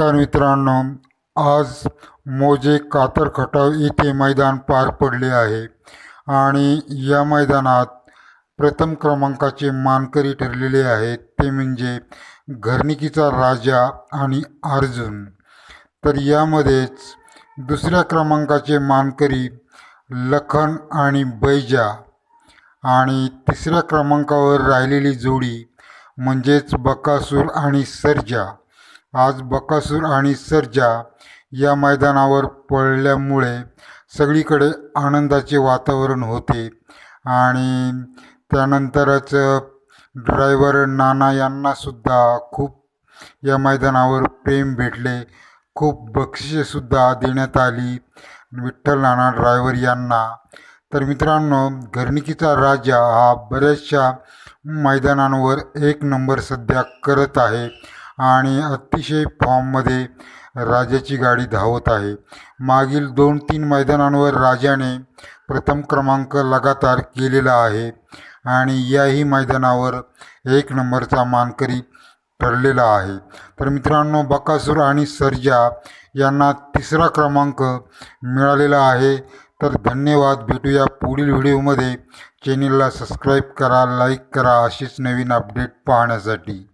नमस्कार मित्रांनो आज मोजे कातर खटाव येथे मैदान पार पडले आहे आणि या मैदानात प्रथम क्रमांकाचे मानकरी ठरलेले आहेत. ते म्हणजे घरनिकीचा राजा आणि अर्जुन. तर यामध्येच दुसऱ्या क्रमांकाचे मानकरी लखन आणि बैजा आणि तिसऱ्या क्रमांकावर राहिलेली जोडी म्हणजेच बकासूर आणि सर्जा. आज बकासूर आणि सर्जा या मैदानावर पडल्यामुळे सगळीकडे आनंदाचे वातावरण होते. आणि त्यानंतरच ड्रायव्हर नाना यांनासुद्धा खूप या मैदानावर प्रेम भेटले. खूप बक्षिसेसुद्धा देण्यात आली. विठ्ठल नाना ड्रायव्हर यांना. तर मित्रांनो घरणिकीचा राजा हा बऱ्याचशा मैदानांवर एक नंबर सध्या करत आहे. आणि अतिशय फॉर्ममध्ये राजाची गाडी धावत आहे. मागील दोन तीन मैदानांवर राजाने प्रथम क्रमांक लगातार केलेला आहे आणि याही मैदानावर एक नंबरचा मानकरी ठरलेला आहे. तर मित्रांनो बकासूर आणि सर्जा यांना तिसरा क्रमांक मिळालेला आहे. तर धन्यवाद. भेटूया पुढील व्हिडिओमध्ये. चॅनेलला सबस्क्राईब करा लाईक करा अशीच नवीन अपडेट पाहण्यासाठी.